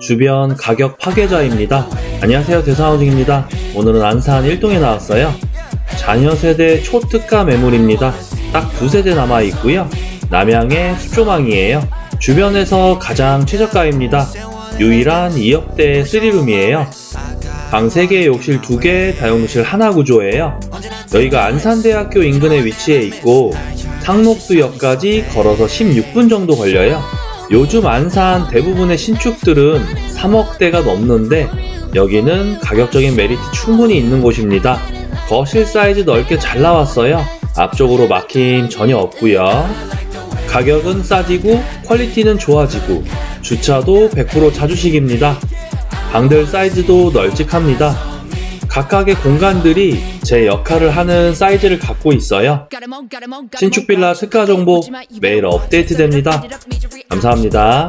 주변 가격 파괴자입니다. 안녕하세요 대상호중입니다. 오늘은 안산 1동에 나왔어요. 자녀 세대 초특가 매물입니다. 딱 두 세대 남아 있고요. 남양의 수조망이에요. 주변에서 가장 최저가입니다. 유일한 2억대 3룸이에요. 방 3개, 욕실 2개, 다용도실 하나 구조예요. 여기가 안산대학교 인근에 위치해 있고 상록수역까지 걸어서 16분 정도 걸려요. 요즘 안산 대부분의 신축들은 3억대가 넘는데 여기는 가격적인 메리트 충분히 있는 곳입니다. 거실 사이즈 넓게 잘 나왔어요. 앞쪽으로 막힘 전혀 없고요. 가격은 싸지고 퀄리티는 좋아지고 주차도 100% 자주식입니다. 방들 사이즈도 널찍합니다. 각각의 공간들이 제 역할을 하는 사이즈를 갖고 있어요. 신축 빌라 특가 정보 매일 업데이트됩니다. 감사합니다.